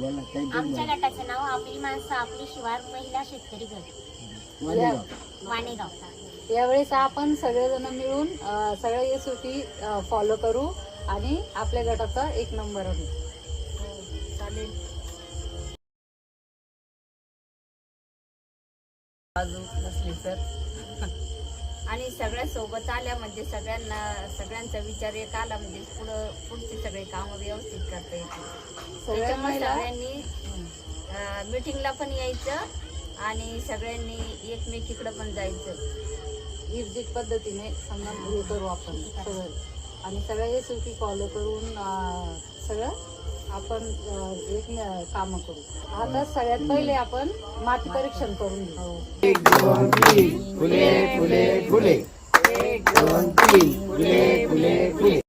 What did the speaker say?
आमच्या. गटाचं नाव आपली माणसं आपली शिवार महिला शेतकरी गट वाणीगाव. वाणेगाव यावेळेस आपण सगळेजण मिळून सगळ्या एसओटी फॉलो करू आणि आपल्या गटाचा एक नंबर आणू चालेल बाजू नसली तर आणि सगळ्या सोबत आल्या म्हणजे सगळ्यांना सगळ्यांचा विचार एक आला म्हणजे पुढं पुढचे सगळे काम व्यवस्थित करता येतील. त्याच्यामुळे सगळ्यांनी मीटिंगला पण यायचं आणि सगळ्यांनी एकमेकीकडे पण जायचं. निर्जित पद्धतीने समजा हे करू आपण सगळं. आणि सगळ्या एसओटी फॉलो करून सगळं आपण एक काम करू. आता सगळ्यात पहिले आपण माती परीक्षण करून घेऊ. एक दोन तीन फुले फुले फुले. एक दोन तीन फुले फुले फुले.